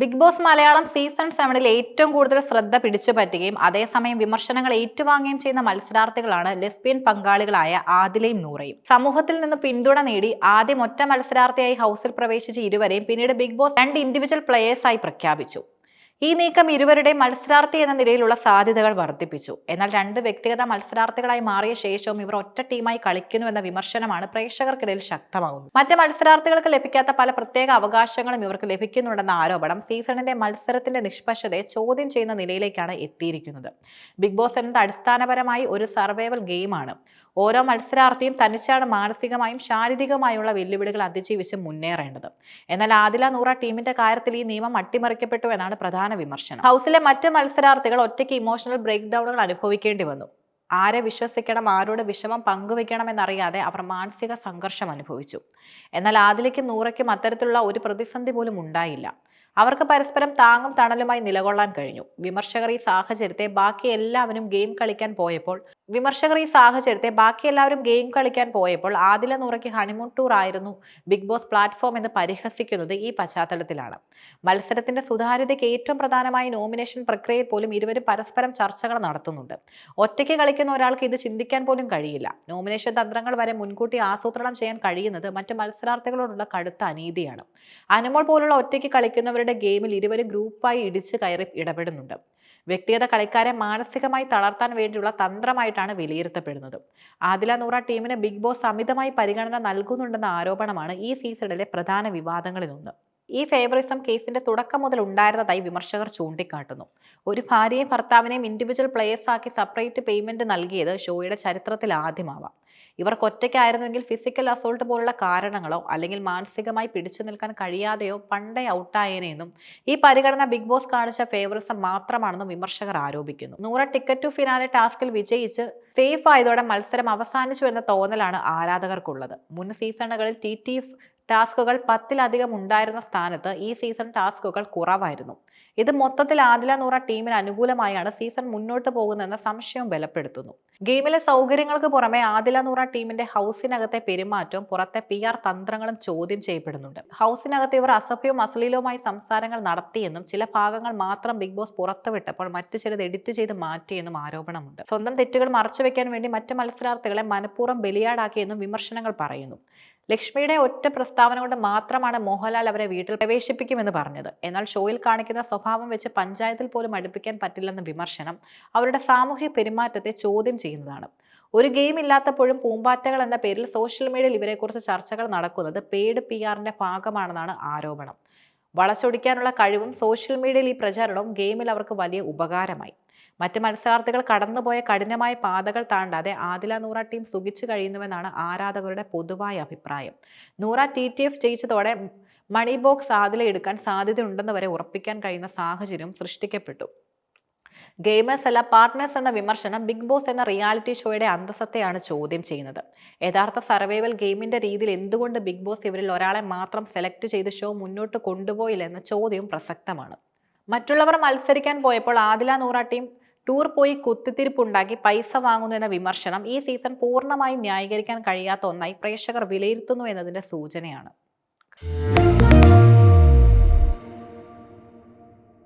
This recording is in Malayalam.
ബിഗ് ബോസ് മലയാളം സീസൺ സെവനിൽ ഏറ്റവും കൂടുതൽ ശ്രദ്ധ പിടിച്ചു പറ്റുകയും അതേസമയം വിമർശനങ്ങൾ ഏറ്റുവാങ്ങുകയും ചെയ്യുന്ന മത്സരാർത്ഥികളാണ് ലെസ്ബിയൻ പങ്കാളികളായ ആദിലയും നൂറയും. സമൂഹത്തിൽ നിന്ന് പിന്തുണ നേടി ആദ്യം ഒറ്റ മത്സരാർത്ഥിയായി ഹൗസിൽ പ്രവേശിച്ച ഇരുവരെയും പിന്നീട് ബിഗ് ബോസ് രണ്ട് ഇൻഡിവിജ്വൽ പ്ലേയേഴ്സായി പ്രഖ്യാപിച്ചു. ഈ നീക്കം ഇരുവരുടെയും മത്സരാർത്ഥി എന്ന നിലയിലുള്ള സാധ്യതകൾ വർദ്ധിപ്പിച്ചു. എന്നാൽ രണ്ട് വ്യക്തിഗത മത്സരാർത്ഥികളായി മാറിയ ശേഷവും ഇവർ ഒറ്റ ടീമായി കളിക്കുന്നു എന്ന വിമർശനമാണ് പ്രേക്ഷകർക്കിടയിൽ ശക്തമാകുന്നത്. മറ്റ് മത്സരാർത്ഥികൾക്ക് ലഭിക്കാത്ത പല പ്രത്യേക അവകാശങ്ങളും ഇവർക്ക് ലഭിക്കുന്നുണ്ടെന്ന ആരോപണം സീസണിന്റെ മത്സരത്തിന്റെ നിഷ്പക്ഷതയെ ചോദ്യം ചെയ്യുന്ന നിലയിലേക്കാണ് എത്തിയിരിക്കുന്നത്. ബിഗ് ബോസ് എന്നത് അടിസ്ഥാനപരമായി ഒരു സർവൈവൽ ഗെയിമാണ്. ഓരോ മത്സരാർത്ഥിയും തനിച്ചാണ് മാനസികമായും ശാരീരികമായുള്ള വെല്ലുവിളികൾ അതിജീവിച്ച് മുന്നേറേണ്ടത്. എന്നാൽ ആദില നൂറ ടീമിന്റെ കാര്യത്തിൽ ഈ നിയമം അട്ടിമറിക്കപ്പെട്ടു എന്നാണ് പ്രധാന വിമർശനം. ഹൗസിലെ മറ്റ് മത്സരാർത്ഥികൾ ഒറ്റയ്ക്ക് ഇമോഷണൽ ബ്രേക്ക് ഡൗണുകൾ അനുഭവിക്കേണ്ടി വന്നു. ആരെ വിശ്വസിക്കണം ആരോട് വിഷമം പങ്കുവെക്കണം എന്നറിയാതെ അവർ മാനസിക സംഘർഷം അനുഭവിച്ചു. എന്നാൽ ആദിലയ്ക്കും നൂറയ്ക്കും അത്തരത്തിലുള്ള ഒരു പ്രതിസന്ധി പോലും ഉണ്ടായില്ല. അവർക്ക് പരസ്പരം താങ്ങും തണലുമായി നിലകൊള്ളാൻ കഴിഞ്ഞു. വിമർശകർ ഈ സാഹചര്യത്തെ ബാക്കി എല്ലാവരും ഗെയിം കളിക്കാൻ പോയപ്പോൾ വിമർശകർ ഈ സാഹചര്യത്തെ ബാക്കി എല്ലാവരും ഗെയിം കളിക്കാൻ പോയപ്പോൾ ആദില നൂറയ്ക്ക് ഹണിമൂൺ ടൂർ ആയിരുന്നു. ബിഗ് ബോസ് പ്ലാറ്റ്ഫോം എന്ന് പരിഹസിക്കുന്നത് ഈ പശ്ചാത്തലത്തിലാണ്. മത്സരത്തിന്റെ സുതാര്യതയ്ക്ക് ഏറ്റവും പ്രധാനമായ നോമിനേഷൻ പ്രക്രിയയിൽ പോലും ഇരുവരും പരസ്പരം ചർച്ചകൾ നടത്തുന്നുണ്ട്. ഒറ്റയ്ക്ക് കളിക്കുന്ന ഒരാൾക്ക് ഇത് ചിന്തിക്കാൻ പോലും കഴിയില്ല. നോമിനേഷൻ തന്ത്രങ്ങൾ വരെ മുൻകൂട്ടി ആസൂത്രണം ചെയ്യാൻ കഴിയുന്നത് മറ്റ് മത്സരാർത്ഥികളോടുള്ള കടുത്ത അനീതിയാണ്. അനുമോൾ പോലുള്ള ഒറ്റയ്ക്ക് കളിക്കുന്നവരുടെ ഗെയിമിൽ ഇരുവരും ഗ്രൂപ്പായി ഇടിച്ചു കയറി ഇടപെടുന്നുണ്ട്. വ്യക്തിഗത കളിക്കാരെ മാനസികമായി തളർത്താൻ വേണ്ടിയുള്ള തന്ത്രമായിട്ടാണ് വിലയിരുത്തപ്പെടുന്നത്. ആദില നൂറ ടീമിന് ബിഗ് ബോസ് അമിതമായി പരിഗണന നൽകുന്നുണ്ടെന്ന ആരോപണമാണ് ഈ സീസണിലെ പ്രധാന വിവാദങ്ങളിൽ വിവാദങ്ങളിലൊന്ന്. ഈ ഫേവറിസം കേസിന്റെ തുടക്കം മുതൽ ഉണ്ടായിരുന്നതായി വിമർശകർ ചൂണ്ടിക്കാട്ടുന്നു. ഒരു ഭാര്യയും ഭർത്താവിനെയും ഇൻഡിവിജ്വൽ പ്ലേയേഴ്സ് ആക്കി സെപ്പറേറ്റ് പേയ്മെന്റ് നൽകിയത് ഷോയുടെ ചരിത്രത്തിൽ ആദ്യമാവാം ഇവർക്ക് ഒറ്റയ്ക്കായിരുന്നുവെങ്കിൽ ഫിസിക്കൽ അസോൾട്ട് പോലുള്ള കാരണങ്ങളോ അല്ലെങ്കിൽ മാനസികമായി പിടിച്ചു നിൽക്കാൻ കഴിയാതെയോ പണ്ടേ ഔട്ടായേനെയെന്നും ഈ പരിഗണന ബിഗ് ബോസ് കാണിച്ച ഫേവറിസം മാത്രമാണെന്നും വിമർശകർ ആരോപിക്കുന്നു. നൂറ ടിക്കറ്റ് ടു ഫിനാലെ ടാസ്കിൽ വിജയിച്ച് സേഫ് ആയതോടെ മത്സരം അവസാനിച്ചു എന്ന തോന്നലാണ് ആരാധകർക്കുള്ളത്. മുൻ സീസണുകളിൽ ടി ടി ടാസ്കുകൾ പത്തിലധികം ഉണ്ടായിരുന്ന സ്ഥാനത്ത് ഈ സീസൺ ടാസ്കുകൾ കുറവായിരുന്നു. ഇത് മൊത്തത്തിൽ ആദില നൂറ ടീമിന് അനുകൂലമായാണ് സീസൺ മുന്നോട്ട് പോകുന്നതെന്ന സംശയം ബലപ്പെടുത്തുന്നു. ഗെയിമിലെ സൗകര്യങ്ങൾക്ക് പുറമെ ആദില നൂറ ടീമിന്റെ ഹൗസിനകത്തെ പെരുമാറ്റവും പുറത്തെ പി ആർ തന്ത്രങ്ങളും ചോദ്യം ചെയ്യപ്പെടുന്നുണ്ട്. ഹൗസിനകത്ത് ഇവർ അസഭ്യവും അശ്ലീലവുമായി സംസാരങ്ങൾ നടത്തിയെന്നും ചില ഭാഗങ്ങൾ മാത്രം ബിഗ് ബോസ് പുറത്തുവിട്ടപ്പോൾ മറ്റു ചിലത് എഡിറ്റ് ചെയ്ത് മാറ്റിയെന്നും ആരോപണമുണ്ട്. സ്വന്തം തെറ്റുകൾ മറച്ചുവെക്കാൻ വേണ്ടി മറ്റ് മത്സരാർത്ഥികളെ മനഃപൂർവം ബലിയാടാക്കിയെന്നും വിമർശനങ്ങൾ പറയുന്നു. ലക്ഷ്മിയുടെ ഒറ്റ പ്രസ്താവന കൊണ്ട് മാത്രമാണ് മോഹൻലാൽ അവരെ വീട്ടിൽ പ്രവേശിപ്പിക്കുമെന്ന് പറഞ്ഞത്. എന്നാൽ ഷോയിൽ കാണിക്കുന്ന സ്വഭാവം വെച്ച് പഞ്ചായത്തിൽ പോലും അടുപ്പിക്കാൻ പറ്റില്ലെന്ന വിമർശനം അവരുടെ സാമൂഹ്യ പെരുമാറ്റത്തെ ചോദ്യം ചെയ്യുന്നതാണ്. ഒരു ഗെയിം ഇല്ലാത്തപ്പോഴും പൂമ്പാറ്റകൾ എന്ന പേരിൽ സോഷ്യൽ മീഡിയയിൽ ഇവരെക്കുറിച്ച് ചർച്ചകൾ നടക്കുന്നത് പെയ്ഡ് പി ആറിന്റെ ഭാഗമാണെന്നാണ് ആരോപണം. വളച്ചൊടിക്കാനുള്ള കഴിവും സോഷ്യൽ മീഡിയയിൽ ഈ പ്രചാരണവും ഗെയിമിൽ അവർക്ക് വലിയ ഉപകാരമായി. മറ്റ് മത്സരാർത്ഥികൾ കടന്നുപോയ കഠിനമായ പാതകൾ താണ്ടാതെ ആദില നൂറ ടീം സുഖിച്ചു കഴിയുന്നുവെന്നാണ് ആരാധകരുടെ പൊതുവായ അഭിപ്രായം. നൂറ ടി ടി എഫ് ജയിച്ചതോടെ മണി ബോക്സ് ആദില എടുക്കാൻ സാധ്യതയുണ്ടെന്ന് വരെ ഉറപ്പിക്കാൻ കഴിയുന്ന സാഹചര്യം സൃഷ്ടിക്കപ്പെട്ടു. ഗെയിമേഴ്സ് അല്ല പാർട്ട്നേഴ്സ് എന്ന വിമർശനം ബിഗ് ബോസ് എന്ന റിയാലിറ്റി ഷോയുടെ അന്തസ്സത്തെയാണ് ചോദ്യം ചെയ്യുന്നത്. യഥാർത്ഥ സർവൈവൽ ഗെയിമിന്റെ രീതിയിൽ എന്തുകൊണ്ട് ബിഗ് ബോസ് ഇവരിൽ ഒരാളെ മാത്രം സെലക്ട് ചെയ്ത് ഷോ മുന്നോട്ട് കൊണ്ടുപോയില്ല എന്ന ചോദ്യവും പ്രസക്തമാണ്. മറ്റുള്ളവർ മത്സരിക്കാൻ പോയപ്പോൾ ആദില നൂറ ടീം ടൂർ പോയി കുത്തിത്തിരിപ്പുണ്ടാക്കി പൈസ വാങ്ങുന്നു എന്ന വിമർശനം ഈ സീസൺ പൂർണമായും ന്യായീകരിക്കാൻ കഴിയാത്ത ഒന്നായി പ്രേക്ഷകർ വിലയിരുത്തുന്നു എന്നതിന്റെ സൂചനയാണ്.